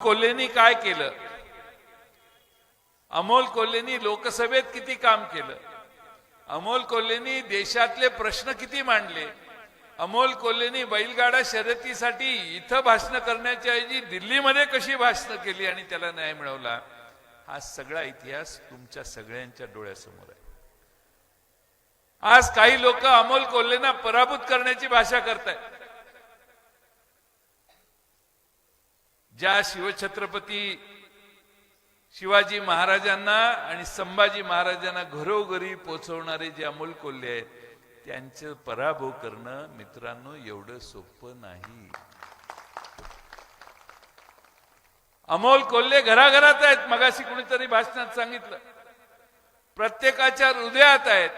कोल्हेनी काय केलं? अमोल कोल्हेनी लोकसभेत किती काम केलं? अमोल कोल्हेनी देशातले प्रश्न किती मांडले? अमोल कोल्हेनी बैलगाडा शर्यतीसाठी इथं भाषण करण्याच्या ऐवजी दिल्लीमध्ये कशी भाषण केली आणि त्याला न्याय मिळवला? हा सगळा इतिहास तुमच्या सगळ्यांच्या डोळ्यासमोर आहे. आज काही लोक अमोल कोल्हेना पराभूत करण्याची भाषा करतायत. ज्या शिवछत्रपती शिवाजी महाराजांना आणि संभाजी महाराजांना घरोघरी पोचवणारे जे अमोल कोल्हे आहेत त्यांचं पराभव करणं मित्रांनो एवढं सोपं नाही. अमोल कोल्हे घराघरात आहेत मगाशी कुणीतरी भाषणात सांगितलं. प्रत्येकाच्या हृदयात आहेत.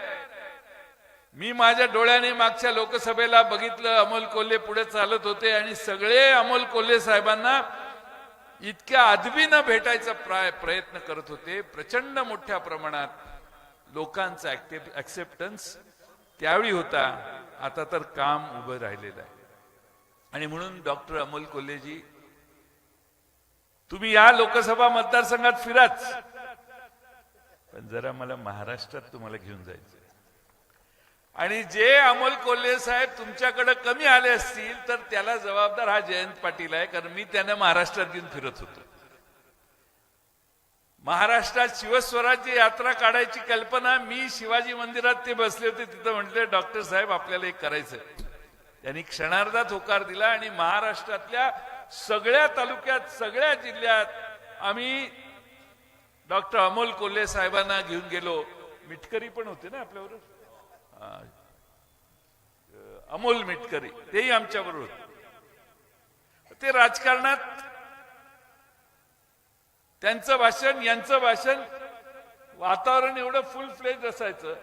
मी माझ्या डोळ्याने मागच्या लोकसभेला बघितलं अमोल कोल्हे पुढे चालत होते आणि सगळे अमोल कोल्हे साहेबांना इतक्या अदबीनं भेटायचा प्राय- प्रयत्न करत होते. प्रचंड मोठ्या प्रमाणात लोकांचा ऍक्सेप्टन्स त्यावेळी होता. आता तर काम उभं राहिलेलं आहे. आणि म्हणून डॉक्टर अमोल कोल्हेजी तुम्ही या लोकसभा मतदारसंघात फिराच. पण जरा मला महाराष्ट्रात तुम्हाला घेऊन जायचं आणि जे अमोल कोल्हे साहेब तुमच्याकडे कमी आले असतील तर त्याला जबाबदार हा जयंत पाटील आहे कारण मी त्यांना महाराष्ट्रात घेऊन फिरत होतो. महाराष्ट्रात शिवस्वराज्य यात्रा काढायची कल्पना मी शिवाजी मंदिरात ते बसले होते तिथं म्हटले डॉक्टर साहेब आपल्याला एक करायचं त्यांनी क्षणार्धात होकार दिला आणि महाराष्ट्रातल्या सगळ्या तालुक्यात सगळ्या जिल्ह्यात आम्ही डॉक्टर अमोल कोल्हे साहेबांना घेऊन गेलो. मिटकरी पण होते ना आपल्याबरोबर? अमोल मिटकरी तेही आमच्याबरोबर होते. ते राजकारणात त्यांचं भाषण यांचं भाषण वातावरण एवढं फुल फ्लेज असायचं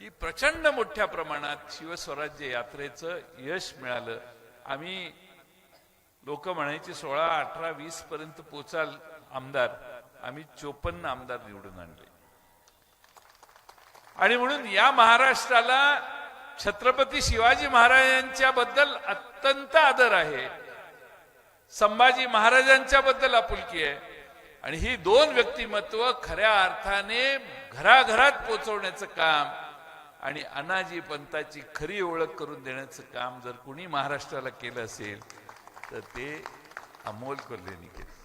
की प्रचंड मोठ्या प्रमाणात शिवस्वराज्य यात्रेचं यश मिळालं. आम्ही लोक म्हणायचे सोळा अठरा वीस पर्यंत पोचाल आमदार आम्ही चोपन्न आमदार निवडून आणले. आणि म्हणून या महाराष्ट्राला छत्रपती शिवाजी महाराजांच्या बद्दल अत्यंत आदर आहे. संभाजी महाराजांच्या बद्दल आपुलकी आहे. आणि ही दोन व्यक्तिमत्व खऱ्या अर्थाने घराघरात पोचवण्याचं काम आणि अनाजी पंताची खरी ओळख करून देण्याचं काम जर कुणी महाराष्ट्राला केलं असेल तर ते अमोल कोल्हेनी केलं.